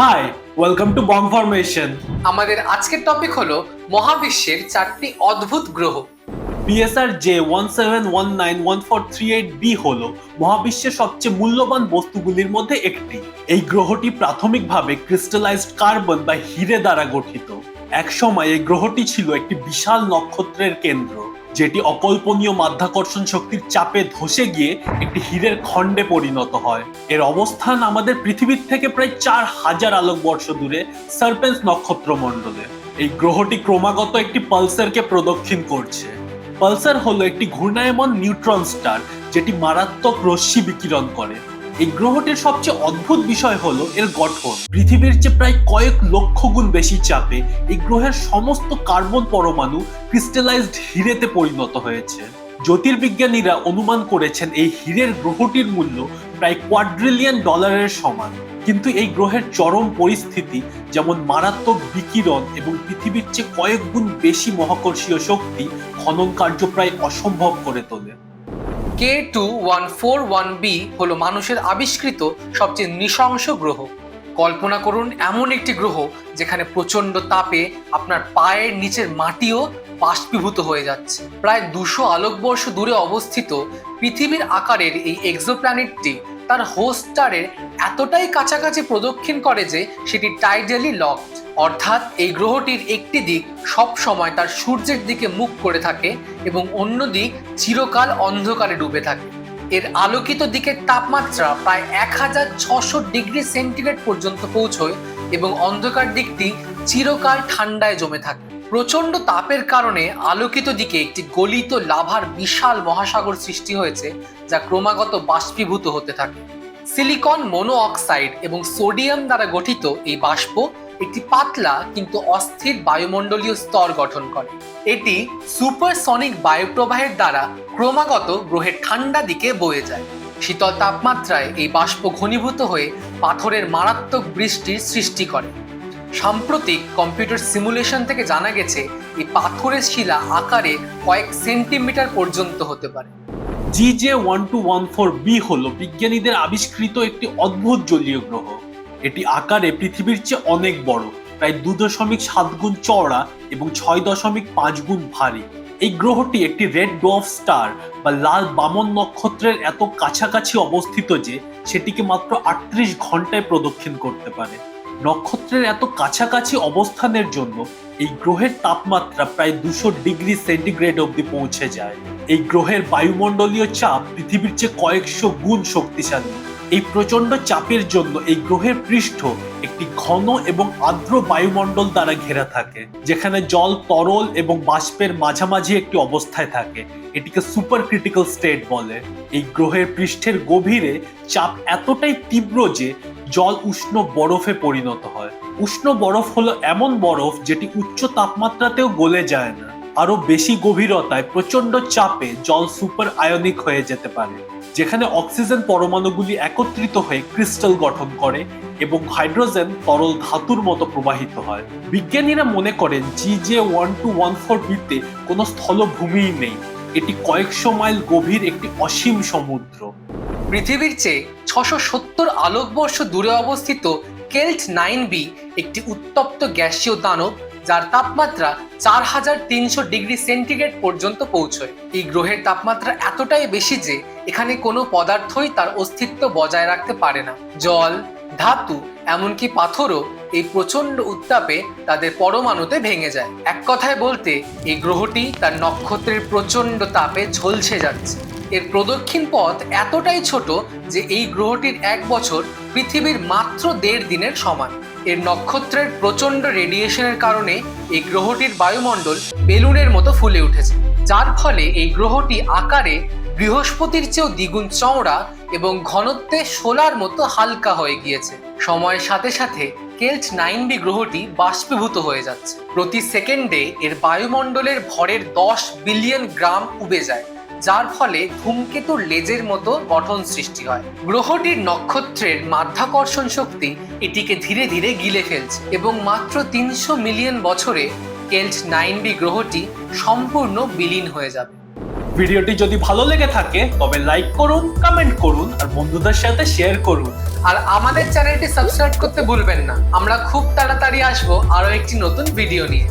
Hi welcome to bomb formation আমাদের আজকের topic হলো মহাবিশ্বের চারটি অদ্ভুত গ্রহ। PSR J one seven one nine one four three eight B হল মহাবিশ্বের সবচেয়ে মূল্যবান বস্তুগুলির মধ্যে একটি। এই গ্রহটি প্রাথমিকভাবে ক্রিস্টালাইজড কার্বন বা হিরে দ্বারা গঠিত। একসময় এই গ্রহটি ছিল একটি বিশাল নক্ষত্রের কেন্দ্র, যেটি অকল্পনীয় মাধ্যাকর্ষণ শক্তির চাপে ধসে গিয়ে একটি হীরের খণ্ডে পরিণত হয়। এর অবস্থান আমাদের পৃথিবীর থেকে প্রায় চার হাজার আলোকবর্ষ দূরে সার্পেন্স নক্ষত্রমণ্ডলে। এই গ্রহটি ক্রমাগত একটি পালসারকে প্রদক্ষিণ করছে। পালসার হলো একটি ঘূর্ণায়মান নিউট্রন স্টার, যেটি মারাত্মক রশ্মি বিকিরণ করে। এই গ্রহটির সবচেয়ে অদ্ভুত বিষয় হলো এর গঠন। পৃথিবীর চেয়ে প্রায় কয়েক লক্ষ গুণ বেশি চাপে এই গ্রহের সমস্ত কার্বন পরমাণু ক্রিস্টালাইজড হিরেতে পরিণত হয়েছে। জ্যোতির্বিজ্ঞানীরা অনুমান করেছেন এই হীরের গ্রহটির মূল্য প্রায় কোয়াড্রিলিয়ন ডলারের সমান। কিন্তু এই গ্রহের চরম পরিস্থিতি, যেমন মারাত্মক বিকিরণ এবং পৃথিবীর চেয়ে কয়েক গুণ বেশি মহাকর্ষীয় শক্তি, খনন কার্য প্রায় অসম্ভব করে তোলে। K two one four one B হলো মানুষের আবিষ্কৃত সবচেয়ে নৃশংস গ্রহ। কল্পনা করুন এমন একটি গ্রহ যেখানে প্রচণ্ড তাপে আপনার পায়ের নিচের মাটিও বাষ্পীভূত হয়ে যাচ্ছে। প্রায় দুশো আলোকবর্ষ দূরে অবস্থিত পৃথিবীর আকারের এই এক্সোপ্ল্যানেটটি তার হোস্টারের এতটাই কাছাকাছি প্রদক্ষিণ করে যে সেটি টাইডালি লকড অর্থাৎ এই গ্রহটির একটি দিক সব সময় তার সূর্যের দিকে মুখ করে থাকে এবং অন্য দিক চিরকাল অন্ধকারে ডুবে থাকে। এর আলোকিত দিকের তাপমাত্রা প্রায় এক হাজার ছশো ডিগ্রি সেন্টিগ্রেড পর্যন্ত পৌঁছয় এবং অন্ধকার দিকটি চিরকাল ঠান্ডায় জমে থাকে। প্রচণ্ড তাপের কারণে আলোকিত দিকে একটি গলিত লাভার বিশাল মহাসাগর সৃষ্টি হয়েছে, যা ক্রমাগত বাষ্পীভূত হতে থাকে। সিলিকন মোনো অক্সাইড এবং সোডিয়াম দ্বারা গঠিত এই বাষ্প একটি পাতলা কিন্তু অস্থির বায়ুমণ্ডলীয় স্তর গঠন করে। এটি সুপারসনিক বায়ুপ্রবাহের দ্বারা ক্রমাগত গ্রহের ঠান্ডা দিকে বয়ে যায়। শীতল তাপমাত্রায় এই বাষ্প ঘনীভূত হয়ে পাথরের মারাত্মক বৃষ্টির সৃষ্টি করে। সাম্প্রতিক কম্পিউটার সিমুলেশন থেকে জানা গেছে, এই পাথরের শিলা আকারে কয়েক সেন্টিমিটার পর্যন্ত হতে পারে। G J one two one four B হল বিজ্ঞানীদের আবিষ্কৃত একটি অদ্ভুত জলীয় গ্রহ। এটি আকারে পৃথিবীর চেয়ে অনেক বড়, প্রায় দু দশমিক সাত গুণ চওড়া এবং ছয় দশমিক পাঁচ গুণ ভারী। এই গ্রহটি একটি রেড ডোয়ার্ফ স্টার বা লাল বামন নক্ষত্রের এত কাছাকাছি অবস্থিত যে, সেটিকে মাত্র আটত্রিশ ঘন্টায় প্রদক্ষিণ করতে পারে। নক্ষত্রের এত কাছাকাছি অবস্থানের জন্য এই গ্রহের তাপমাত্রা প্রায় দুশো ডিগ্রি সেন্টিগ্রেড অবধি পৌঁছে যায়। এই গ্রহের বায়ুমণ্ডলীয় চাপ পৃথিবীর চেয়ে কয়েকশো গুণ শক্তিশালী। এই প্রচণ্ড চাপের জন্য এই গ্রহের পৃষ্ঠ একটি ঘন এবং আর্দ্র বায়ুমণ্ডল দ্বারা ঘেরা থাকে, যেখানে জল, তরল এবং বাষ্পের মাঝামাঝি একটি অবস্থায় থাকে। এটিকে সুপার ক্রিটিক্যাল স্টেট বলে। এই গ্রহের পৃষ্ঠের গভীরে চাপ এতটাই তীব্র যে জল উষ্ণ বরফে পরিণত হয়। উষ্ণ বরফ হলো এমন বরফ যেটি উচ্চ তাপমাত্রাতেও গলে যায় না। আরও বেশি গভীরতায় প্রচণ্ড চাপে জল সুপার আয়নিক হয়ে যেতে পারে। যেখানে অক্সিজেন পরমাণুগুলি একত্রিত হয়ে ক্রিস্টাল গঠন করে এবং হাইড্রোজেন তরল ধাতুর মতো প্রবাহিত হয়। বিজ্ঞানীরা মনে করেন G J one two one four বিতে কোনো স্থলভূমিই নেই। এটি কয়েকশো মাইল গভীর একটি অসীম সমুদ্র। পৃথিবীর চেয়ে ছশো সত্তর আলোকবর্ষ দূরে অবস্থিত কেল্ট নাইন বি একটি উত্তপ্ত গ্যাসীয় দানব, যার তাপমাত্রা চার হাজার তিনশো ডিগ্রি সেন্টিগ্রেড পর্যন্ত পৌঁছয়। এই গ্রহের তাপমাত্রা এতটাই বেশি যে এখানে কোনো পদার্থই তার অস্তিত্ব বজায় রাখতে পারে না। জল, ধাতু, এমনকি পাথরও এই প্রচণ্ড উত্তাপে তাদের পরমাণুতে ভেঙে যায়। এক কথায় বলতে, এই গ্রহটি তার নক্ষত্রের প্রচণ্ড তাপে ঝলসে যাচ্ছে। এর প্রদক্ষিণ পথ এতটাই ছোট যে এই গ্রহটির এক বছর পৃথিবীর মাত্র দেড় দিনের সমান। এর নক্ষত্রের প্রচণ্ড রেডিয়েশনের কারণে এই গ্রহটির বায়ুমণ্ডল বেলুনের মতো ফুলে উঠেছে। যার ফলে এই গ্রহটি আকারে বৃহস্পতির চেয়েও দ্বিগুণ চওড়া এবং ঘনত্বে সোলার মতো হালকা হয়ে গিয়েছে। সময়ের সাথে সাথে কেল্ট নাইন বি গ্রহটি বাষ্পীভূত হয়ে যাচ্ছে। প্রতি সেকেন্ডে এর বায়ুমণ্ডলের ভরের দশ বিলিয়ন গ্রাম উবে যায়, যার ফলে ধূমকেতুর লেজের মতো গঠন সৃষ্টি হয়। গ্রহটির নক্ষত্রের মাধ্যাকর্ষণ শক্তি এটিকে ধীরে ধীরে গিলে ফেলছে এবং মাত্র তিনশো মিলিয়ন বছরে কেল্ট নাইন বি গ্রহটি সম্পূর্ণ বিলীন হয়ে যাবে। ভিডিওটি যদি ভালো লেগে থাকে, তবে লাইক করুন কমেন্ট করুন, আর বন্ধুদের সাথে শেয়ার করুন। আর আমাদের চ্যানেলটি সাবস্ক্রাইব করতে ভুলবেন না। আমরা খুব তাড়াতাড়ি আসব আরও একটি নতুন ভিডিও নিয়ে।